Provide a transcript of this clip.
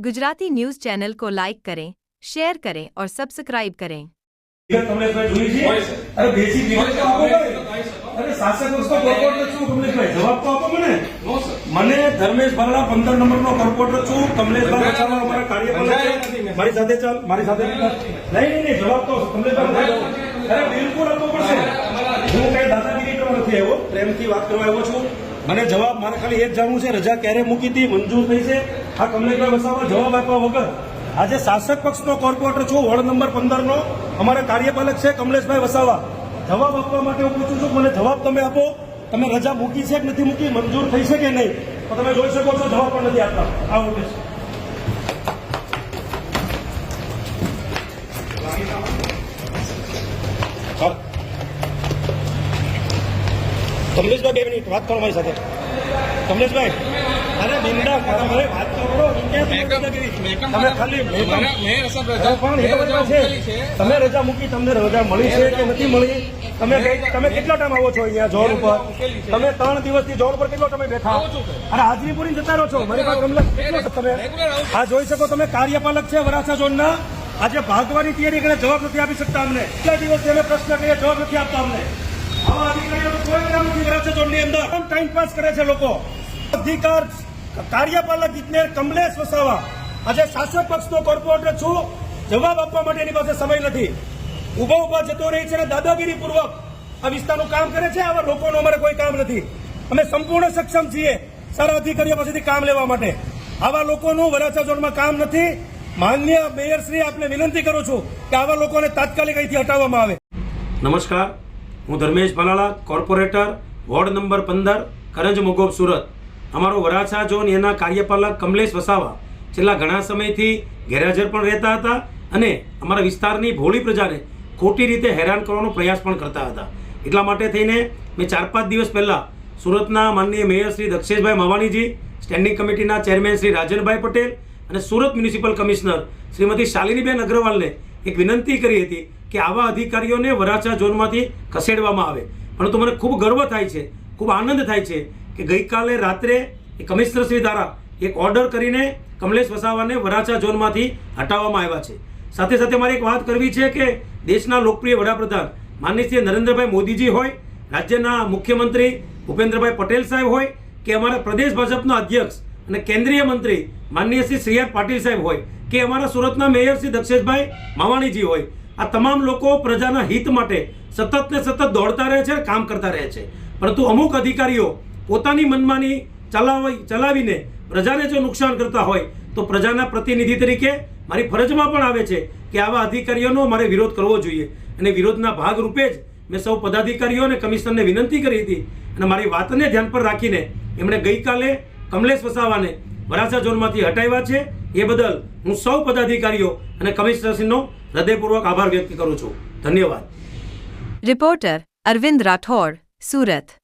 Gujarati news channel को like करें share करें और सब्सक्राइब करें વિગત કમલેશભાઈ જોઈ છે હોય સર. અરે બેસિક વિગત તો આપો હોય ભાઈ. સર, હોય સર. અરે શાસક વર્ષનો કોર્પોરેટર છું કમલેશભાઈ જવાબ તો આપો મને નો સર મને ધર્મેશ ભરડા પંદર નંબરનો કોર્પોરેટર છું કમલેશભાઈ વસાવા અમારા કાર્યપાલક બંધાયેલા છે નથી મેં. મારી સાથે ચાલ મારી સાથે ચાલ. નહીં નહીં નહીં જવાબ તો કમલેશભાઈ અરે બિલકુલ આપવો પડશે હું કઈ દાદાગીરી કરવા નથી આવ્યો પ્રેમથી વાત કરવા આવ્યો છું મને જવાબ મારે ખાલી એ જ જાણવું છે રજા ક્યારે મૂકી હતી મંજૂર થઈ છે આ કમલેશભાઈ વસાવા જવાબ આપ્યા વગર. આજે શાસક પક્ષનો કોર્પોરેટર છું, વોર્ડ નંબર પંદર નો અમારા કાર્યપાલક છે, કમલેશભાઈ વસાવા. જવાબ આપવા માટે હું પૂછું છું, મને જવાબ તમે આપો. તમે રજા મૂકી છે કે નથી મૂકી, મંજૂર થઈ છે કે નહીં? તો તમે જોઈ શકો છો, જવાબ પણ નથી આપતા. આ નોટિસ. કમલેશભાઈ, બે મિનિટ વાત કરો મારી સાથે. કમલેશભાઈ. અરે બિંદા તમે વાત કરો તમે ખાલી. તમે રજા મૂકી તમને રજા મળી છે કે નથી મળી? તમે તમે કેટલા ટાઈમ આવો છો અહીંયા જોર ઉપર? તમે ત્રણ દિવસથી જોર ઉપર કેટલો તમે બેઠા? અરે હાજરી પૂરી જતા રહો છો. મારી પાસે કમલેશ કેટલો તમે. આ જોઈ શકો તમે કાર્યપાલક છે વરાછા ઝોનના. આજે ભાગવાની તૈયારી કરે જવાબ નથી આપી શકતા અમને. કેટલા દિવસથી અમે પ્રશ્ન કરીએ જવાબ નથી આપતા અમને. આવા અધિકારીઓ કોઈ કામ નથી વરાછા ઝોનની અંદર. ટાઈમ પાસ કરે છે લોકો. અધિકાર કાર્યપાલક ઇજનેર કમલેશ વસાવા. આજે શાસક પક્ષનો કોર્પોરેટર છું. જવાબ આપવા માટે એની પાસે સમય નથી. ઊભો ઊભા જતો રહી છે અને દાદાગીરી પૂર્વક આ વિસ્તારનું કામ કરે છે. આવા લોકોનું અમારે કોઈ કામ નથી. અમે સંપૂર્ણ સક્ષમ છીએ સારા અધિકારીઓ પાસેથી કામ લેવા માટે. આવા લોકોનું વરાછા ઝોનમાં કામ નથી. માન્ય મેયરશ્રી આપને વિનંતી કરું છું કે આવા લોકોને તાત્કાલિક અહીંથી હટાવવામાં આવે. નમસ્કાર. હું Dharmesh Bhalala corporator, ward number પંદર, કરંજ મુગોબ, સુરત. અમારો વરાછા ઝોન એના કાર્યપાલક કમલેશ વસાવા છેલ્લા ઘણા સમયથી ગેરહાજર પણ રહેતા હતા અને અમારા વિસ્તારની ભોળી પ્રજાને ખોટી રીતે હેરાન કરવાનો પ્રયાસ પણ કરતા હતા. એટલા માટે થઈને મેં ચાર પાંચ દિવસ પહેલાં સુરતના માનનીય મેયર શ્રી દક્ષેશભાઈ મવાણીજી સ્ટેન્ડિંગ કમિટીના ચેરમેન શ્રી રાજનભાઈ પટેલ અને સુરત મ્યુનિસિપલ કમિશનર શ્રીમતી શાલિનીબેન અગ્રવાલને એક વિનંતી કરી હતી કે આવા અધિકારીઓને વરાછા ઝોનમાંથી ખસેડવામાં આવે. પરંતુ મને ખૂબ ગર્વ થાય છે, ખૂબ આનંદ થાય છે કે ગઈકાલે રાત્રે એ કમિશનર દ્વારા એક ઓર્ડર કરીને કમલેશ વસાવાને વરાછા ઝોનમાંથી હટાવવામાં આવ્યા છે. સાથે સાથે મારે એક વાત કરવી છે કે દેશના લોકપ્રિય વડાપ્રધાન માનનીય નરેન્દ્રભાઈ મોદીજી હોય, રાજ્યના મુખ્યમંત્રી ભૂપેન્દ્રભાઈ પટેલ સાહેબ હોય, કે અમારા પ્રદેશ ભાજપના અધ્યક્ષ અને કેન્દ્રીય મંત્રી માનનીય શ્રી સી પાટીલ સાહેબ હોય, કે અમારા સુરતના મેયર શ્રી દક્ષેશભાઈ માવાણીજી હોય, આ તમામ લોકો પ્રજાના હિત માટે સતત ને સતત દોડતા રહે છે કામ કરતા રહે છે. પરંતુ અમુક અધિકારીઓ પોતાની મનમાની ચલાવી ચલાવીને પ્રજાને જો નુકસાન કરતા હોય, તો પ્રજાના પ્રતિનિધિ તરીકે મારી ફરજમાં પણ આવે છે કે આવા અધિકારીઓનો મારે વિરોધ કરવો જોઈએ. અને વિરોધના ભાગરૂપે જ મેં સૌ પદાધિકારીઓ અને કમિશનરને વિનંતી કરી હતી. અને મારી વાતને ધ્યાન પર રાખીને એમણે ગઈકાલે કમલેશ વસાવાને વરાછા ઝોનમાંથી હટાવ્યા છે. એ બદલ હું સૌ પદાધિકારીઓ અને કમિશનરશ્રીનો હૃદયપૂર્વક આભાર વ્યક્ત કરું છું. ધન્યવાદ. રિપોર્ટર અરવિંદ રાઠોડ, સુરત.